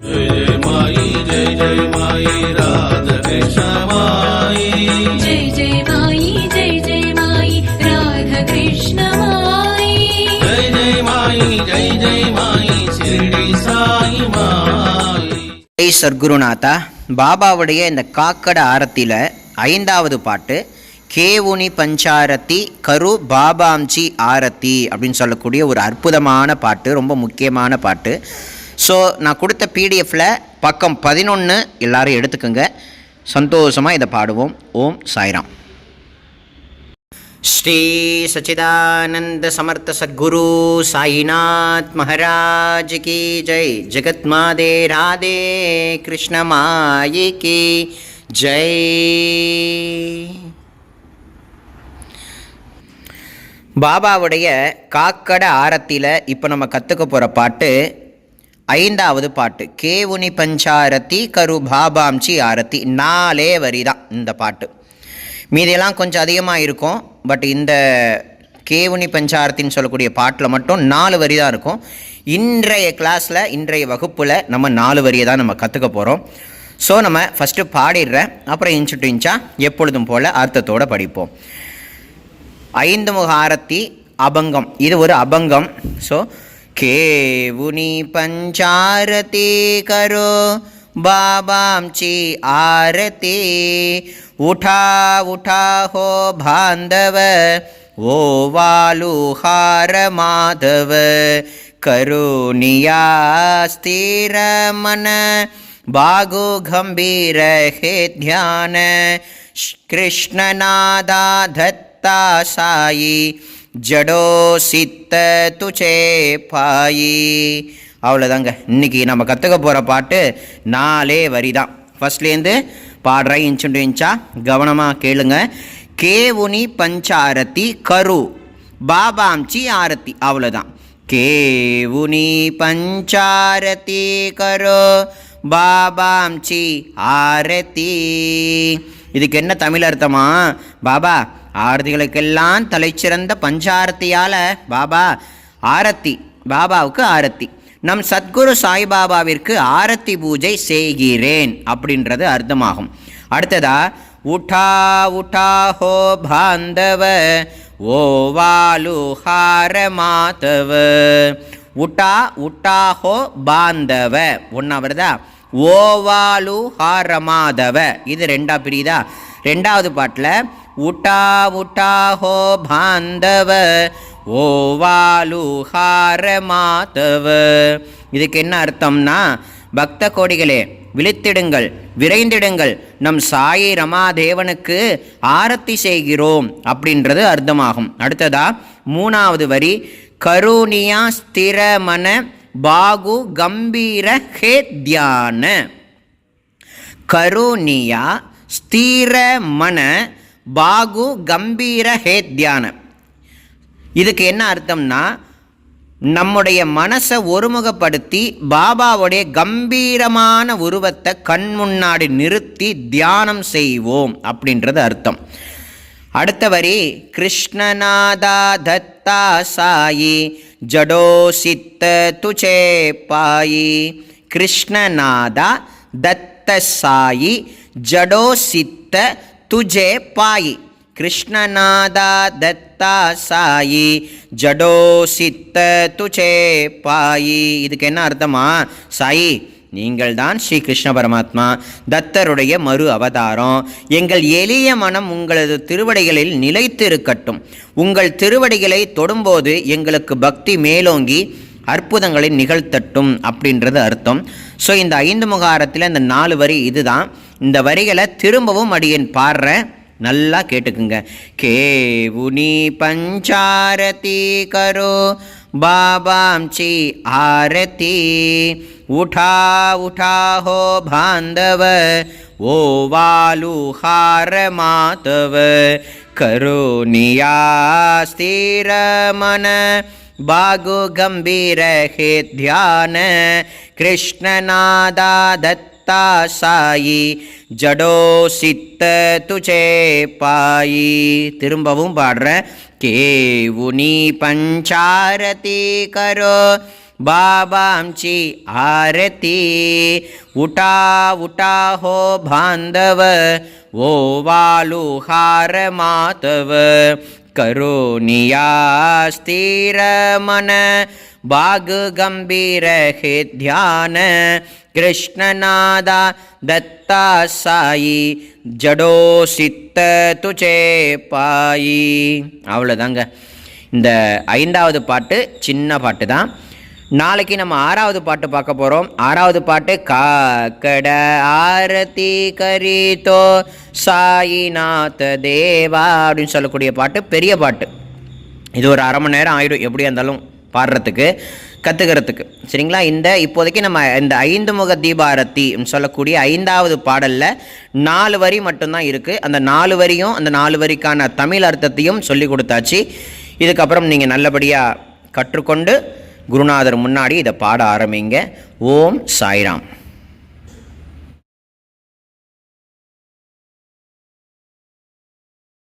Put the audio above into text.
जय जय माई जय जय माई राधा कृष्ण माई जय जय माई जय जय माई राधा कृष्ण माई जय जय माई जय जय माई शिरडी साई माई ஜெய் சர்க்குருநாதா பாபாவுடைய இந்த காக்கட ஆரத்தியில் ஐந்தாவது பாட்டு கேவுனி பஞ்சாரத்தி கரு பாபாம்ச்சி ஆரத்தி அப்படின்னு சொல்லக்கூடிய ஒரு அற்புதமான பாட்டு ரொம்ப முக்கியமான பாட்டு ஸோ நான் கொடுத்த பிடிஎஃப்பில் பக்கம் பதினொன்று எல்லாரும் எடுத்துக்கோங்க. சந்தோஷமாக இதை பாடுவோம். ஓம் சாய்ராம். ஸ்ரீ சச்சிதானந்த சமர்த்த சத்குரு சாயிநாத் மகாராஜ் கி ஜெய் ஜெகத் மாதே ராதே கிருஷ்ணமாயி கி ஜெய் பாபாவுடைய காக்கட ஆரத்தியில் இப்போ நம்ம கற்றுக்க போகிற பாட்டு ஐந்தாவது பாட்டு கேவுனி பஞ்சாரத்தி கரு பாபாம்சி ஆரத்தி நாலே வரி தான் இந்த பாட்டு. மீதியெல்லாம் கொஞ்சம் அதிகமாக இருக்கும் பட் இந்த கேவுனி பஞ்சாரத்தின்னு சொல்லக்கூடிய பாட்டில் மட்டும் நாலு வரி தான் இருக்கும். இன்றைய கிளாஸில் இன்றைய வகுப்பில் நம்ம நாலு வரியை தான் நம்ம கற்றுக்க போகிறோம் ஸோ நம்ம ஃபஸ்ட்டு பாடிடுறேன். அப்புறம் இன்ச்சு டு இன்ச்சா எப்பொழுதும் போல் அர்த்தத்தோடு படிப்போம். ஐந்து முக ஆரத்தி அபங்கம். இது ஒரு அபங்கம். ஸோ खेवुनि पञ्चारते करो पञ्चारती आरते। उठा उठा हो बान्धव ओ वालुहार माधव। करुण्या स्थिर मन गम्भीर हे ध्यान। कृष्णनादा धत्ता सा ஜடோ சித்த துச்சே பாயி. அவ்வளோதாங்க இன்னைக்கு நம்ம கற்றுக்க போகிற பாட்டு நாலே வரி தான் ஃபஸ்ட்லேருந்து பாடுறேன் இன்ச்சு இன்ச்சா கவனமாக கேளுங்க. கேவுனி பஞ்சாரத்தி கரு. பாபாம்ச்சி ஆரத்தி. அவ்வளோதான் கேவுனி பஞ்சாரதி கரு. பாபாம்ச்சி ஆரத்தி. இதுக்கு என்ன தமிழ் அர்த்தமா? பாபா ஆரதிகளுக்கெல்லாம் தலைச்சிறந்த பஞ்சாரத்தியால் பாபா ஆரத்தி பாபாவுக்கு ஆரத்தி. நம் சத்குரு சாய்பாபாவிற்கு ஆரத்தி பூஜை செய்கிறேன் அப்படின்றது அர்த்தமாகும். அடுத்ததா உட்டா உட்டா ஹோ பாந்தவ ஓ வாலுஹார மாதவ. உட்டா உட்டா ஹோ பாந்தவ. ஒன்றா வருதா ஓவாலு ஹாரமாதவ இது ரெண்டா பிரியுதா? ரெண்டாவது பாட்டில் உட்டா உட்டா ஹோ பாந்தவ ஓவாலுஹார மாதவ. இதுக்கு என்ன அர்த்தம்னா பக்த கோடிகளே விழித்திடுங்கள் விரைந்திடுங்கள். நம் சாயி ரமாதேவனுக்கு ஆரத்தி செய்கிறோம் அப்படின்றது அர்த்தமாகும். அடுத்ததா மூணாவது வரி கருணியா ஸ்திரமன பாகு கம்பீர ஹே தியான. கருணியா ஸ்திரமன பாகு கம்பீர ஹே இதுக்கு என்ன அர்த்தம்னா நம்முடைய மனசை ஒருமுகப்படுத்தி பாபாவுடைய கம்பீரமான உருவத்தை கண் முன்னாடி நிறுத்தி தியானம் செய்வோம் அப்படின்றது அர்த்தம். அடுத்த வரி கிருஷ்ணநாதா தத்தா சாயி ஜடோ சித்த துச்சே பாயி கிருஷ்ணநாதா தத்த சாயி ஜடோ சித்த துஜே பாயி கிருஷ்ணநாதா தத்தா சாயி ஜடோ சித்த துஜே பாயி இதுக்கு என்ன அர்த்தமா? சாயி நீங்கள் தான் ஸ்ரீ கிருஷ்ண பரமாத்மா. தத்தருடைய மறு அவதாரம். எங்கள் எளிய மனம் உங்களது திருவடிகளில் நிலைத்து இருக்கட்டும் உங்கள் திருவடிகளை தொடும்போது எங்களுக்கு பக்தி மேலோங்கி அற்புதங்களை நிகழ்த்தட்டும் அப்படின்றது அர்த்தம். ஸோ இந்த ஐந்து முகாரத்தில் இந்த நாலு வரி இதுதான். இந்த வரிகளை திரும்பவும் அடியன் பாடுறேன். நல்லா கேட்டுக்குங்க. கேவுனி பஞ்சாரதி கரோ பாபாம்ச்சி ஆரதி. உடா உடாஹோ பாந்தவ ஓ வாலுஹார மாதவ. கருணியாஸ்திரமண பாகு கம்பீர ஹே தியான. கிருஷ்ணநாதா தத் சாயி ஜடோ சித்த துச்சே பாயி திரும்பவும் பாடுறேன் கேவுனி பஞ்சாரதி கரோ बाबांची आरती उठा उठा हो बांधव ओ वालुहार मातव करोनिया स्थिर मन बाग गंभीर हे ध्यान कृष्णनादा दत्ता साई ஜடோ சித்த துச்சே பாயி அவ்வளோதாங்க இந்த ஐந்தாவது பாட்டு சின்ன பாட்டு தான் நாளைக்கு நம்ம ஆறாவது பாட்டு பார்க்க போகிறோம் ஆறாவது பாட்டு காக்கட ஆரதி கரிதோ சாயிநாத தேவா அப்படின்னு சொல்லக்கூடிய பாட்டு பெரிய பாட்டு இது ஒரு அரை மணி நேரம் ஆயிடும் எப்படியா இருந்தாலும் பாடுறதுக்கு கற்றுக்கிறதுக்கு சரிங்களா? இந்த இப்போதைக்கு நம்ம இந்த ஐந்து முக தீபாரத்தி சொல்லக்கூடிய ஐந்தாவது பாடலில் நாலு வரி மட்டும்தான் இருக்குது அந்த நாலு வரியும் அந்த நாலு வரிக்கான தமிழ் அர்த்தத்தையும் சொல்லி கொடுத்தாச்சு. இதுக்கப்புறம் நீங்கள் நல்லபடியாக கற்றுக்கொண்டு குருநாதர் முன்னாடி இதை பாட ஆரம்பிங்க. ஓம் சாய்ராம்.